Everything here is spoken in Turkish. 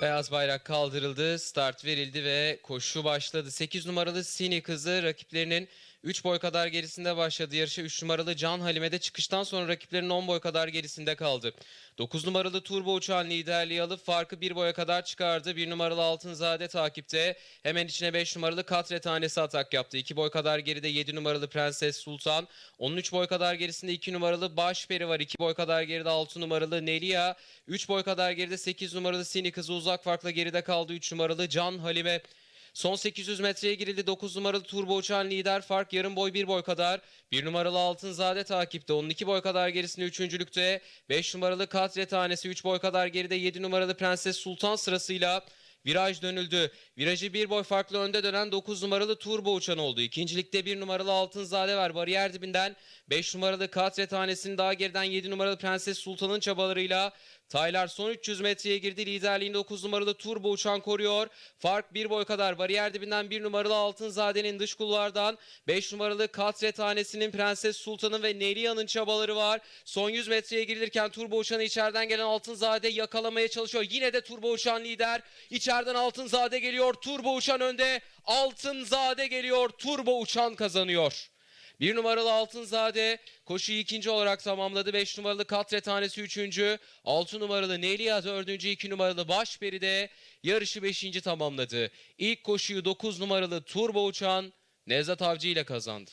Beyaz bayrak kaldırıldı, start verildi ve koşu başladı. 8 numaralı Sini kızı rakiplerinin 3 boy kadar gerisinde başladı. Yarışa 3 numaralı Can Halime de çıkıştan sonra rakiplerinin 10 boy kadar gerisinde kaldı. 9 numaralı Turbo Uçan liderliği alıp farkı 1 boya kadar çıkardı. 1 numaralı Altınzade takipte. Hemen içine 5 numaralı Katre tanesi atak yaptı. 2 boy kadar geride 7 numaralı Prenses Sultan. 13 boy kadar gerisinde 2 numaralı Başperi var. 2 boy kadar geride 6 numaralı Nelia. 3 boy kadar geride 8 numaralı Sini kızı uzak farkla geride kaldı. 3 numaralı Can Halime. Son 800 metreye girildi. 9 numaralı Turbo Uçan lider fark yarım boy 1 boy kadar. 1 numaralı Altınzade takipte. 12 boy kadar gerisinde üçüncülükte. 5 numaralı Katre tanesi 3 boy kadar geride. 7 numaralı Prenses Sultan sırasıyla Viraj dönüldü. Virajı bir boy farklı önde dönen 9 numaralı Turbo Uçan oldu. İkincilikte 1 numaralı Altınzade var. Bariyer dibinden 5 numaralı Katre tanesini daha geriden 7 numaralı Prenses Sultan'ın çabalarıyla Taylar son 300 metreye girdi. Liderliğini 9 numaralı Turbo Uçan koruyor. Fark bir boy kadar. Bariyer dibinden 1 numaralı Altınzade'nin dış kulvardan 5 numaralı Katre tanesinin Prenses Sultan'ın ve Nelia'nın çabaları var. Son 100 metreye girilirken Turbo Uçan'ı içeriden gelen Altınzade yakalamaya çalışıyor. Yine de Turbo Uçan lider. İçeriden Altınzade geliyor. Turbo Uçan önde. Altınzade geliyor. Turbo Uçan kazanıyor. Bir numaralı Altınzade koşuyu ikinci olarak tamamladı. Beş numaralı Katre tanesi üçüncü. Altı numaralı Nelia dördüncü. iki numaralı Başperi de yarışı beşinci tamamladı. İlk koşuyu dokuz numaralı Turbo Uçan Nevzat Avcı ile kazandı.